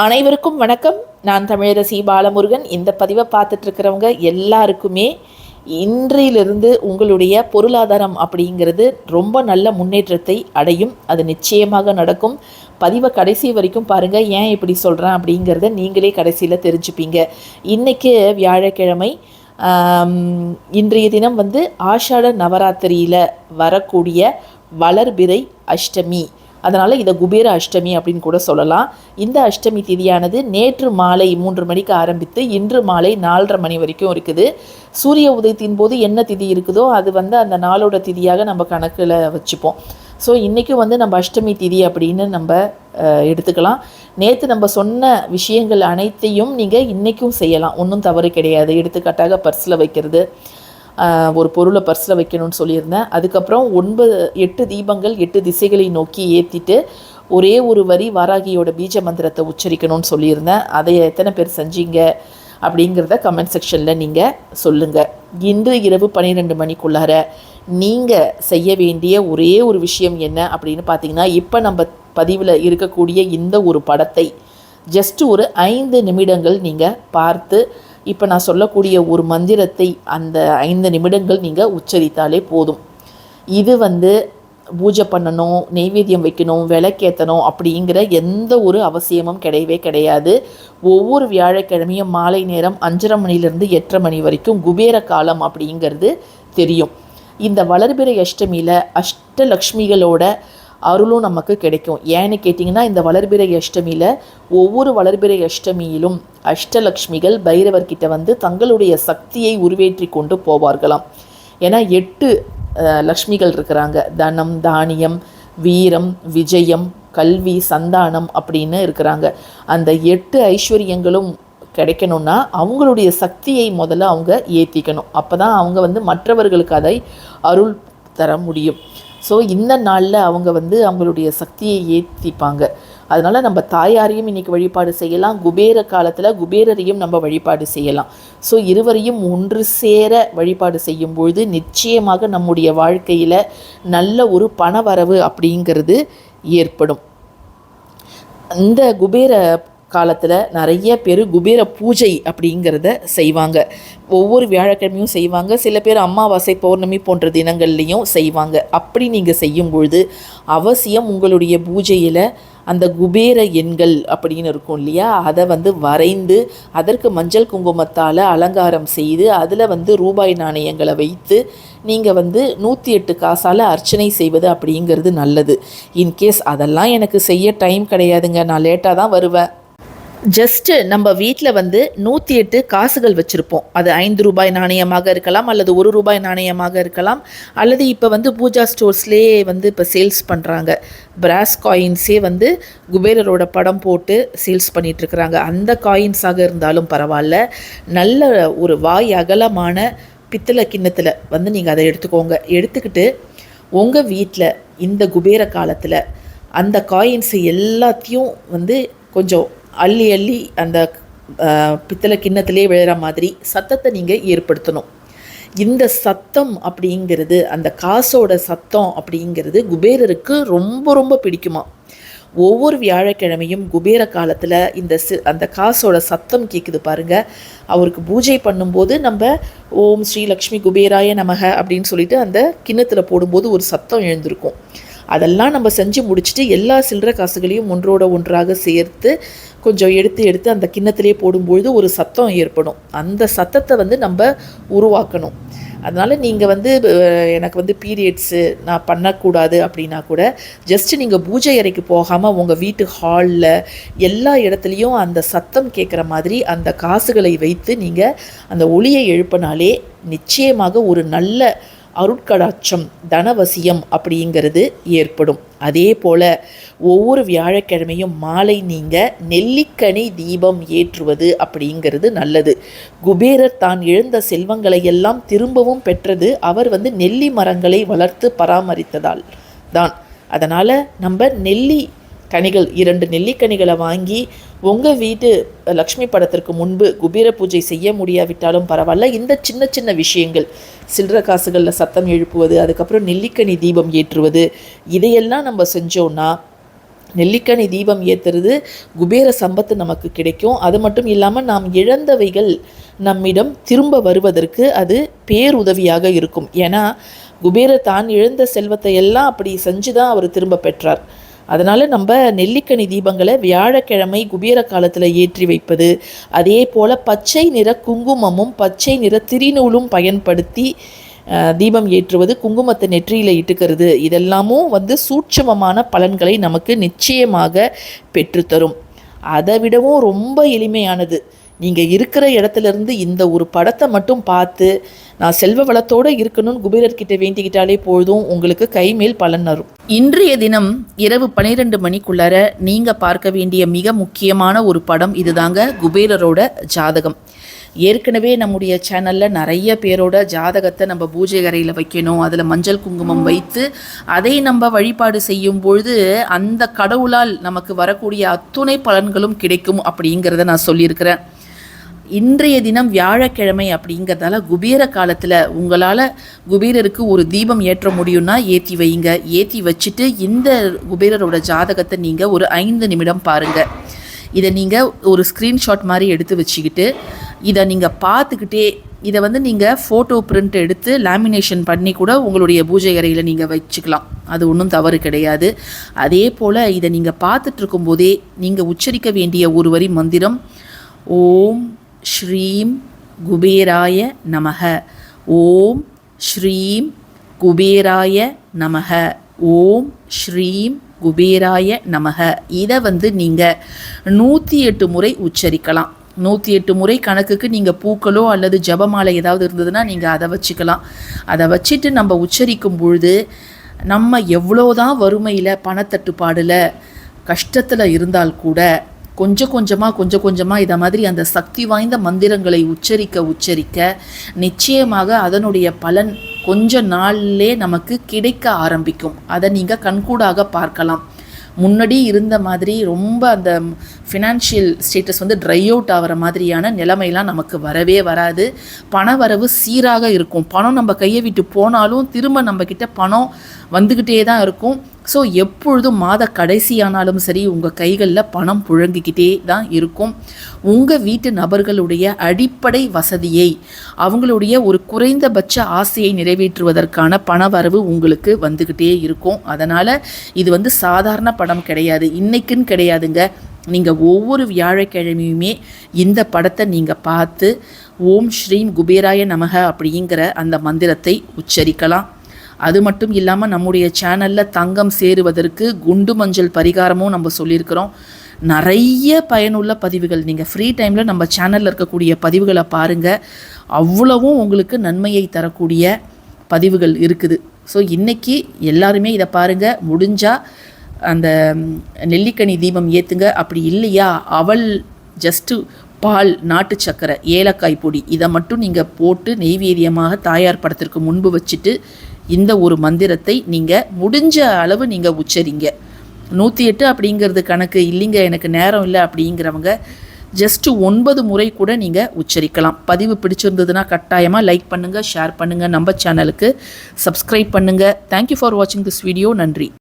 அனைவருக்கும் வணக்கம். நான் தமிழரசி பாலமுருகன். இந்த பதிவை பார்த்துட்டு இருக்கிறவங்க எல்லாருக்குமே இன்றையிலிருந்து உங்களுடைய பொருளாதாரம் அப்படிங்கிறது ரொம்ப நல்ல முன்னேற்றத்தை அடையும். அது நிச்சயமாக நடக்கும். பதிவை கடைசி வரைக்கும் பாருங்கள் ஏன் இப்படி சொல்கிறேன் அப்படிங்கிறத நீங்களே கடைசியில் தெரிஞ்சுப்பீங்க. இன்றைக்கு வியாழக்கிழமை இன்றைய தினம் வந்து ஆஷாட நவராத்திரியில் வரக்கூடிய வளர்பிறை அஷ்டமி. அதனால் இதை குபேர அஷ்டமி அப்படின்னு கூட சொல்லலாம். இந்த அஷ்டமி திதியானது நேற்று மாலை மூன்று மணிக்கு ஆரம்பித்து இன்று மாலை நாலரை மணி வரைக்கும் இருக்குது. சூரிய உதயத்தின் போது என்ன திதி இருக்குதோ அது வந்து அந்த நாளோட திதியாக நம்ம கணக்கில் வச்சுப்போம். ஸோ இன்றைக்கும் வந்து நம்ம அஷ்டமி திதி அப்படின்னு நம்ம எடுத்துக்கலாம். நேற்று நம்ம சொன்ன விஷயங்கள் அனைத்தையும் நீங்கள் இன்றைக்கும் செய்யலாம். ஒன்றும் தவறு கிடையாது. எடுத்துக்காட்டாக பர்ஸில் வைக்கிறது ஒரு பொருளை பர்ஸில் வைக்கணும்னு சொல்லியிருந்தேன். அதுக்கப்புறம் ஒன்பது எட்டு தீபங்கள் எட்டு திசைகளை நோக்கி ஏற்றிட்டு ஒரே ஒரு வரி வாராகியோட பீஜ மந்திரத்தை உச்சரிக்கணும்னு சொல்லியிருந்தேன். அதை எத்தனை பேர் செஞ்சீங்க அப்படிங்கிறத கமெண்ட் செக்ஷனில் நீங்கள் சொல்லுங்கள் இன்று இரவு பன்னிரெண்டு மணிக்குள்ளார நீங்கள் செய்ய வேண்டிய ஒரே ஒரு விஷயம் என்ன அப்படின்னு பார்த்தீங்கன்னா இப்போ நம்ம பதிவில் இருக்கக்கூடிய இந்த ஒரு படத்தை ஜஸ்ட் ஒரு ஐந்து நிமிடங்கள் நீங்கள் பார்த்து இப்போ நான் சொல்லக்கூடிய ஒரு மந்திரத்தை அந்த ஐந்து நிமிடங்கள் நீங்கள் உச்சரித்தாலே போதும். இது வந்து பூஜை பண்ணணும் நெய்வேத்தியம் வைக்கணும் விளக்கேற்றணும் அப்படிங்கிற எந்த ஒரு அவசியமும் கிடையவே கிடையாது. ஒவ்வொரு வியாழக்கிழமையும் மாலை நேரம் அஞ்சரை மணிலேருந்து எட்டரை மணி வரைக்கும் குபேர காலம் அப்படிங்கிறது தெரியும். இந்த வளர்பிறை அஷ்டமியில் அஷ்டலக்ஷ்மிகளோட அருளும் நமக்கு கிடைக்கும். ஏன்னு கேட்டிங்கன்னா இந்த வளர்பிறை அஷ்டமியில் ஒவ்வொரு வளர்பிறை அஷ்டமியிலும் அஷ்டலக்ஷ்மிகள் பைரவர்கிட்ட வந்து தங்களுடைய சக்தியை உருவேற்றி கொண்டு போவார்களாம். ஏன்னா எட்டு லக்ஷ்மிகள் இருக்கிறாங்க. தனம் தானியம் வீரம் விஜயம் கல்வி சந்தானம் அப்படின்னு இருக்கிறாங்க. அந்த எட்டு ஐஸ்வர்யங்களும் கிடைக்கணும்னா அவங்களுடைய சக்தியை முதல்ல அவங்க ஏற்றிக்கணும் அப்போ தான் அவங்க வந்து மற்றவர்களுக்கு அதை அருள் தர முடியும். ஸோ இந்த நாளில் அவங்க வந்து அவங்களுடைய சக்தியை ஏற்றிப்பாங்க அதனால் நம்ம தாயாரையும் இன்றைக்கி வழிபாடு செய்யலாம். குபேர காலத்தில் குபேரரையும் நம்ம வழிபாடு செய்யலாம். ஸோ இருவரையும் ஒன்று சேர வழிபாடு செய்யும் பொழுது நிச்சயமாக நம்முடைய வாழ்க்கையில் நல்ல ஒரு பணவரவு அப்படிங்கிறது ஏற்படும். இந்த குபேர காலத்தில் நிறைய பேர் குபேர பூஜை அப்படிங்கிறத செய்வாங்க. ஒவ்வொரு வியாழக்கிழமையும் செய்வாங்க. சில பேர் அமாவாசை பௌர்ணமி போன்ற தினங்கள்லேயும் செய்வாங்க. அப்படி நீங்கள் செய்யும் பொழுது அவசியம் உங்களுடைய பூஜையில் அந்த குபேர எண்கள் அப்படின்னு இருக்கும் இல்லையா? அதை வந்து வரைந்து அதற்கு மஞ்சள் குங்குமத்தால் அலங்காரம் செய்து அதில் வந்து ரூபாய் நாணயங்களை வைத்து நீங்கள் வந்து நூற்றி எட்டு காசால் அர்ச்சனை செய்வது அப்படிங்கிறது நல்லது. இன்கேஸ் அதெல்லாம் எனக்கு செய்ய டைம் கிடையாதுங்க. நான் லேட்டாக தான் வருவேன். ஜஸ்ட்டு நம்ம வீட்டில் வந்து நூற்றி எட்டு காசுகள் வச்சுருப்போம். அது ஐந்து ரூபாய் நாணயமாக இருக்கலாம் அல்லது ஒரு ரூபாய் நாணயமாக இருக்கலாம் அல்லது இப்போ வந்து பூஜா ஸ்டோர்ஸ்லேயே வந்து இப்போ சேல்ஸ் பண்ணுறாங்க பிராஸ் காயின்ஸே வந்து குபேரரோட படம் போட்டு சேல்ஸ் பண்ணிகிட்ருக்குறாங்க அந்த காயின்ஸாக இருந்தாலும் பரவாயில்ல நல்ல ஒரு வாய் அகலமான பித்தளை கிண்ணத்தில் வந்து நீங்கள் அதை எடுத்துக்கோங்க. எடுத்துக்கிட்டு உங்கள் வீட்டில் இந்த குபேர காலத்தில் அந்த காயின்ஸு எல்லாத்தையும் வந்து கொஞ்சம் அள்ளி அள்ளி அந்த பித்தளை கிண்ணத்திலே விழுற மாதிரி சத்தத்தை நீங்கள் ஏற்படுத்தணும். இந்த சத்தம் அப்படிங்கிறது அந்த காசோட சத்தம் அப்படிங்கிறது குபேரருக்கு ரொம்ப ரொம்ப பிடிக்குமா? ஒவ்வொரு வியாழக்கிழமையும் குபேர காலத்தில் இந்த சி அந்த காசோட சத்தம் கேட்குது பாருங்க. அவருக்கு பூஜை பண்ணும்போது நம்ம ஓம் ஸ்ரீ லக்ஷ்மி குபேராய நமக அப்படின்னு சொல்லிட்டு அந்த கிண்ணத்தில் போடும்போது ஒரு சத்தம் எழுந்திருக்கும். அதெல்லாம் நம்ம செஞ்சு முடிச்சுட்டு எல்லா சில்லற காசுகளையும் ஒன்றோட ஒன்றாக சேர்த்து கொஞ்சம் எடுத்து எடுத்து அந்த கிண்ணத்திலே போடும்பொழுது ஒரு சத்தம் ஏற்படும். அந்த சத்தத்தை வந்து நம்ம உருவாக்கணும். அதனால் நீங்கள் வந்து எனக்கு வந்து பீரியட்ஸு நான் பண்ணக்கூடாது அப்படின்னா கூட ஜஸ்ட் நீங்கள் பூஜை அறைக்கு போகாமல் உங்கள் வீட்டு ஹாலில் எல்லா இடத்துலையும் அந்த சத்தம் கேட்குற மாதிரி அந்த காசுகளை வைத்து நீங்கள் அந்த ஒளியை எழுப்பினாலே நிச்சயமாக ஒரு நல்ல அருட்கடாட்சம் தனவசியம் அப்படிங்கிறது ஏற்படும். அதே போல் ஒவ்வொரு வியாழக்கிழமையும் மாலை நீங்கள் நெல்லிக்கனி தீபம் ஏற்றுவது அப்படிங்கிறது நல்லது. குபேரர் தான் இழந்த செல்வங்களை எல்லாம் திரும்பவும் பெற்றது அவர் வந்து நெல்லி மரங்களை வளர்த்து பராமரித்ததால் தான். அதனால் நம்ம நெல்லி கனிகள் இரண்டு நெல்லிக்கனிகளை வாங்கி உங்கள் வீட்டு லக்ஷ்மி படத்திற்கு முன்பு குபேர பூஜை செய்ய முடியாவிட்டாலும் பரவாயில்ல. இந்த சின்ன சின்ன விஷயங்கள் சில்லற காசுகளில் சத்தம் எழுப்புவது அதுக்கப்புறம் நெல்லிக்கனி தீபம் ஏற்றுவது இதையெல்லாம் நம்ம செஞ்சோன்னா நெல்லிக்கனி தீபம் ஏற்றுறது குபேர சம்பத்து நமக்கு கிடைக்கும். அது மட்டும் இல்லாமல் நாம் இழந்தவைகள் நம்மிடம் திரும்ப வருவதற்கு அது பேருதவியாக இருக்கும். ஏன்னா குபேர தான் இழந்த செல்வத்தை எல்லாம் அப்படி செஞ்சு தான் அவர் திரும்ப பெற்றார். அதனால் நம்ம நெல்லிக்கனி தீபங்களை வியாழக்கிழமை குபேர காலத்தில் ஏற்றி வைப்பது அதே போல் பச்சை நிற குங்குமமும் பச்சை நிற திரிநூலும் பயன்படுத்தி தீபம் ஏற்றுவது குங்குமத்தை நெற்றியில் இட்டுக்கிறது. இதெல்லாமும் வந்து சூட்சமமான பலன்களை நமக்கு நிச்சயமாக பெற்றுத்தரும். அதை விடவும் ரொம்ப எளிமையானது. நீங்கள் இருக்கிற இடத்துலேருந்து இந்த ஒரு படத்தை மட்டும் பார்த்து நான் செல்வ வளத்தோடு இருக்கணும்னு குபேரர்கிட்ட வேண்டிக்கிட்டாலே போதும் உங்களுக்கு கைமேல் பலன் வரும் இன்றைய தினம் இரவு பனிரெண்டு மணிக்குள்ளார நீங்கள் பார்க்க வேண்டிய மிக முக்கியமான ஒரு படம் இதுதாங்க குபேரரோட ஜாதகம். ஏற்கனவே நம்முடைய சேனலில் நிறைய பேரோட ஜாதகத்தை நம்ம பூஜை கரையில் வைக்கணும் அதில் மஞ்சள் குங்குமம் வைத்து அதை நம்ம வழிபாடு செய்யும் பொழுது அந்த கடவுளால் நமக்கு வரக்கூடிய அத்துணை பலன்களும் கிடைக்கும் அப்படிங்கிறத நான் சொல்லியிருக்கிறேன். இன்றைய தினம் வியாழக்கிழமை அப்படிங்கிறதால குபேர காலத்தில் உங்களால் குபேரருக்கு ஒரு தீபம் ஏற்ற முடியும்னா ஏற்றி வைங்க. ஏற்றி வச்சுட்டு இந்த குபேரரோட ஜாதகத்தை நீங்கள் ஒரு ஐந்து நிமிடம் பாருங்கள் இதை நீங்கள் ஒரு ஸ்க்ரீன்ஷாட் மாதிரி எடுத்து வச்சுக்கிட்டு இதை நீங்கள் பார்த்துக்கிட்டே இதை வந்து நீங்கள் ஃபோட்டோ பிரிண்ட் எடுத்து லேமினேஷன் பண்ணி கூட உங்களுடைய பூஜை அறையில் நீங்கள் வச்சுக்கலாம். அது ஒன்றும் தவறு கிடையாது. அதே போல் இதை நீங்கள் பார்த்துட்ருக்கும் போதே நீங்கள் உச்சரிக்க வேண்டிய ஒரு வரி மந்திரம் ஓம் ஸ்ரீம் குபேராய நமக. ஓம் ஸ்ரீம் குபேராய நமக. ஓம் ஸ்ரீம் குபேராய நமக. இதை வந்து நீங்கள் நூற்றி எட்டு முறை உச்சரிக்கலாம். நூற்றி எட்டு முறை கணக்குக்கு நீங்கள் பூக்களோ அல்லது ஜபமாலை ஏதாவது இருந்ததுன்னா நீங்கள் அதை வச்சுக்கலாம். அதை வச்சுட்டு நம்ம உச்சரிக்கும் பொழுது நம்ம எவ்வளோதான் வறுமையில் பணத்தட்டுப்பாடில் கஷ்டத்தில் இருந்தால் கூட கொஞ்சம் கொஞ்சமாக கொஞ்சம் கொஞ்சமாக இதை மாதிரி அந்த சக்தி வாய்ந்த மந்திரங்களை உச்சரிக்க உச்சரிக்க நிச்சயமாக அதனுடைய பலன் கொஞ்ச நாள்லே நமக்கு கிடைக்க ஆரம்பிக்கும். அதை நீங்கள் கண்கூடாக பார்க்கலாம். முன்னாடி இருந்த மாதிரி ரொம்ப அந்த ஃபினான்ஷியல் ஸ்டேட்டஸ் வந்து ட்ரை அவுட் ஆகிற மாதிரியான நிலைமையெல்லாம் நமக்கு வரவே வராது. பண வரவு சீராக இருக்கும். பணம் நம்ம கையை விட்டு போனாலும் திரும்ப நம்மக்கிட்ட பணம் வந்துக்கிட்டே தான் இருக்கும். ஸோ எப்பொழுதும் மாத கடைசியானாலும் சரி உங்கள் கைகளில் பணம் புழங்கிக்கிட்டே தான் இருக்கும். உங்கள் வீட்டு நபர்களுடைய அடிப்படை வசதியை அவங்களுடைய ஒரு குறைந்தபட்ச ஆசையை நிறைவேற்றுவதற்கான பண வரவு உங்களுக்கு வந்துக்கிட்டே இருக்கும். அதனால் இது வந்து சாதாரண படம் கிடையாது இன்றைக்குன்னு கிடையாதுங்க. நீங்கள் ஒவ்வொரு வியாழக்கிழமையுமே இந்த படத்தை நீங்கள் பார்த்து ஓம் ஸ்ரீம் குபேராய நமக அப்படிங்கிற அந்த மந்திரத்தை உச்சரிக்கலாம். அது மட்டும் இல்லாமல் நம்முடைய சேனலில் தங்கம் சேருவதற்கு குண்டு மஞ்சள் பரிகாரமும் நம்ம சொல்லியிருக்கிறோம். நிறைய பயனுள்ள பதிவுகள். நீங்கள் ஃப்ரீ டைமில் நம்ம சேனலில் இருக்கக்கூடிய பதிவுகளை பாருங்கள் அவ்வளவும் உங்களுக்கு நன்மையை தரக்கூடிய பதிவுகள் இருக்குது. ஸோ இன்றைக்கி எல்லாருமே இதை பாருங்கள் முடிஞ்சால் அந்த நெல்லிக்கனி தீபம் ஏற்றுங்க அப்படி இல்லையா? அவள் ஜஸ்ட்டு பால் நாட்டு சக்கரை ஏலக்காய் பொடி இதை மட்டும் நீங்கள் போட்டு நெய்வேதியமாக தாயார் படத்திற்கு முன்பு வச்சுட்டு இந்த ஒரு மந்திரத்தை நீங்கள் முடிஞ்ச அளவு நீங்கள் உச்சரிங்க. நூற்றி எட்டு அப்படிங்கிறது கணக்கு இல்லைங்க எனக்கு நேரம் இல்லை அப்படிங்கிறவங்க ஜஸ்ட்டு ஒன்பது முறை கூட நீங்கள் உச்சரிக்கலாம். பதிவு பிடிச்சிருந்ததுன்னா கட்டாயமாக லைக் பண்ணுங்கள் ஷேர் பண்ணுங்கள் நம்ம சேனலுக்கு சப்ஸ்கிரைப் பண்ணுங்கள் தேங்க்யூ ஃபார் வாட்சிங் திஸ் வீடியோ நன்றி.